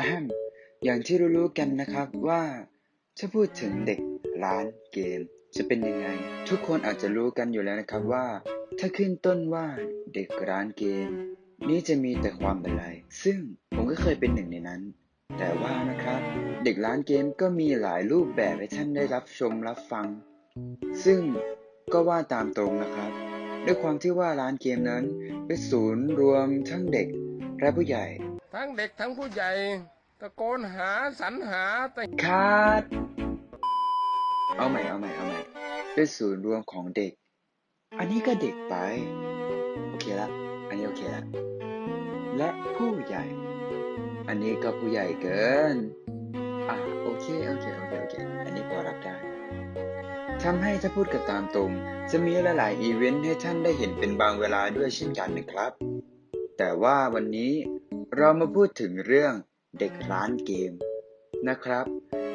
อะแฮมอย่างที่รู้ๆกันนะครับว่าถ้าพูดถึงเด็กร้านเกม จะเป็นยังไง ทุกคนอาจจะรู้กันอยู่แล้วนะครับว่า ถ้าขึ้นต้นว่าเด็กร้านเกม นี่จะมีแต่ความบันไลซึ่งผมก็เคยเป็นหนึ่งในนั้น แต่ว่านะครับ เด็กร้านเกมก็มีหลายรูปแบบให้ท่านได้รับชมรับฟัง ซึ่งก็ว่าตามตรงนะครับ ด้วยความที่ว่าร้านเกมนั้นเป็นศูนย์รวมทั้งเด็กและผู้ใหญ่ ทั้งเด็กทั้งผู้ใหญ่ ตะโกนหาสรรหาแต่คาด เอาใหม่เอาใหม่เอาใหม่เป็นศูนย์รวมของเด็ก อันนี้ก็เด็กไป โอเคละ อันนี้โอเคละ และผู้ใหญ่ อันนี้ก็ผู้ใหญ่เกิน อะโอเคโอเคโอเคโอเค อันนี้พอรับได้ทำให้ถ้าพูดกันตามตรง จะมีหลายๆอีเวนต์ให้ท่านได้เห็นเป็นบางเวลาด้วยเช่นกันนะครับ แต่ว่าวันนี้ เรามาพูดถึงเรื่องเด็กร้านเกมนะครับ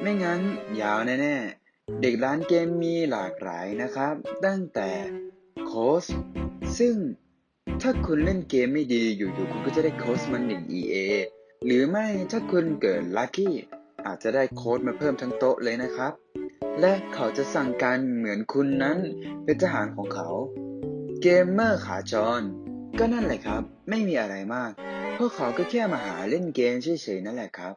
ไม่งั้นยาวแน่ๆ เด็กร้านเกมมีหลากหลายนะครับ ตั้งแต่โค้ชซึ่งถ้าคุณเล่นเกมไม่ดีอยู่ๆคุณก็จะได้โค้ชมาหนึ่ง EA หรือไม่ถ้าคุณเกิดลัคกี้อาจจะได้โค้ดมาเพิ่มทั้งโต๊ะเลยนะครับ และเขาจะสั่งการเหมือนคุณนั้นเป็นทหารของเขา เกมเมอร์ขาจร ก็นั่นแหละครับ ไม่มีอะไรมาก พวกเขาก็แค่มาหาเล่นเกมเฉยๆนั่นแหละครับ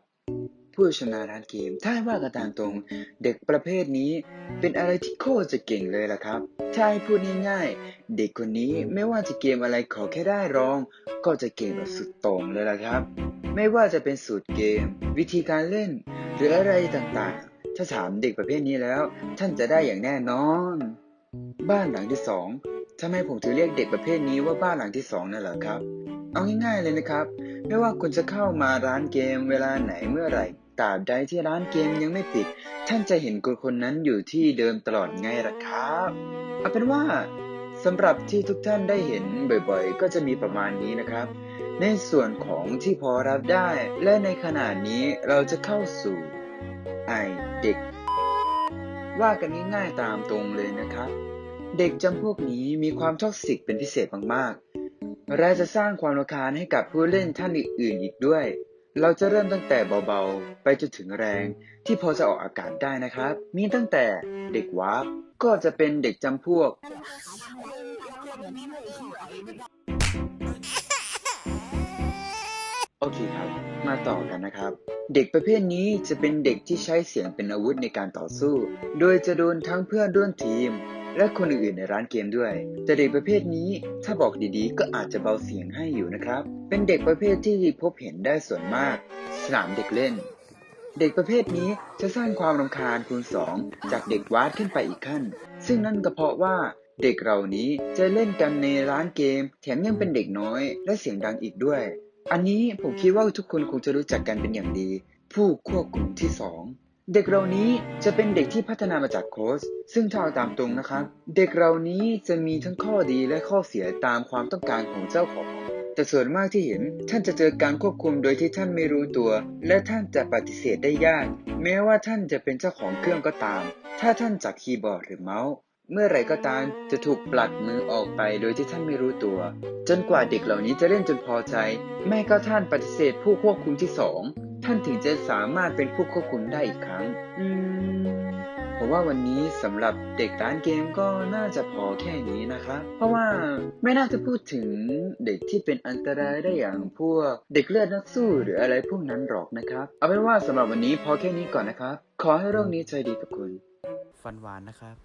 ผู้ชนะร้านเกม ถ้าว่ากันตามตรง เด็กประเภทนี้เป็นอะไรที่โคตรจะเก่งเลยล่ะครับถ้าให้พูดง่ายๆ เด็กคนนี้ไม่ว่าจะเกมอะไรขอแค่ได้รอง ก็จะเก่งแบบสุดโต่งเลยล่ะครับ ไม่ว่าจะเป็นสูตรเกม วิธีการเล่น หรืออะไรต่างๆ ถ้าถามเด็กประเภทนี้แล้ว ท่านจะได้อย่างแน่นอน บ้านหลังที่สองทำไมผมถึงเรียกเด็กประเภทนี้ว่าบ้านหลังที่สองนั่นเหรอครับ เอาง่ายๆเลยนะครับ ไม่ว่าคุณจะเข้ามาร้านเกมเวลาไหนเมื่อไหร่ตราบใดที่ร้านเกมยังไม่ปิด ท่านจะเห็นคนคนนั้นอยู่ที่เดิมตลอดไงล่ะครับเอาเป็นว่าสำหรับที่ทุกท่านได้เห็นบ่อยๆ ก็จะมีประมาณนี้นะครับ ในส่วนของที่พอรับได้ และในขณะนี้เราจะเข้าสู่ไอเด็ก ว่ากันง่ายๆตามตรงเลยนะครับ เด็กจำพวกนี้มีความท็อกซิกเป็นพิเศษมากๆ และจะสร้างความรำคาญให้กับผู้เล่นท่านอื่นๆอีกด้วย เราจะเริ่มตั้งแต่เบาๆ ไปจนถึงแรงที่พอจะออกอากาศได้นะครับ มีตั้งแต่เด็กวาร์ปก็จะเป็นเด็กจำพวก โอเคครับ มาต่อกันนะครับ เด็กประเภทนี้จะเป็นเด็กที่ใช้เสียงเป็นอาวุธในการต่อสู้ โดยจะโดนทั้งเพื่อนร่วมทีม และคนอื่นๆในร้านเกมด้วย แต่เด็กประเภทนี้ถ้าบอกดีๆ ก็อาจจะเบาเสียงให้อยู่นะครับ เป็นเด็กประเภทที่พบเห็นได้ส่วนมาก สนามเด็กเล่น เด็กประเภทนี้จะสร้างความรำคาญคูณสองจากเด็กวาดขึ้นไปอีกขั้น ซึ่งนั่นก็เพราะว่าเด็กเหล่านี้จะเล่นกันในร้านเกม แถมยังเป็นเด็กน้อยและเสียงดังอีกด้วย อันนี้ผมคิดว่าทุกคนคงจะรู้จักกันเป็นอย่างดี ผู้ควบคุมที่สอง เด็กเหล่านี้จะเป็นเด็กที่พัฒนามาจากโค้ชซึ่งถ้าเอาตามตรงนะครับ เด็กเหล่านี้จะมีทั้งข้อดีและข้อเสียตามความต้องการของเจ้าของ แต่ส่วนมากที่เห็นท่านจะเจอการควบคุมโดยที่ท่านไม่รู้ตัว และท่านจะปฏิเสธได้ยาก แม้ว่าท่านจะเป็นเจ้าของเครื่องก็ตาม ถ้าท่านจับคีย์บอร์ดหรือเมาส์เมื่อไรก็ตามจะถูกปลัดมือออกไปโดยที่ท่านไม่รู้ตัว จนกว่าเด็กเหล่านี้จะเล่นจนพอใจไม่ก็ท่านปฏิเสธผู้ควบคุมที่สอง ท่านถึงจะสามารถเป็นผู้ควบคุมได้อีกครั้ง อืม ผมว่าวันนี้สำหรับเด็กร้านเกมก็น่าจะพอแค่นี้นะครับเพราะว่าไม่น่าจะพูดถึงเด็กที่เป็นอันตรายได้อย่างพวกเด็กเลือดนักสู้หรืออะไรพวกนั้นหรอกนะครับ เอาเป็นว่าสำหรับวันนี้พอแค่นี้ก่อนนะครับ ขอให้โรคนี้ใจดีกับคุณ ฟันหวานนะครับ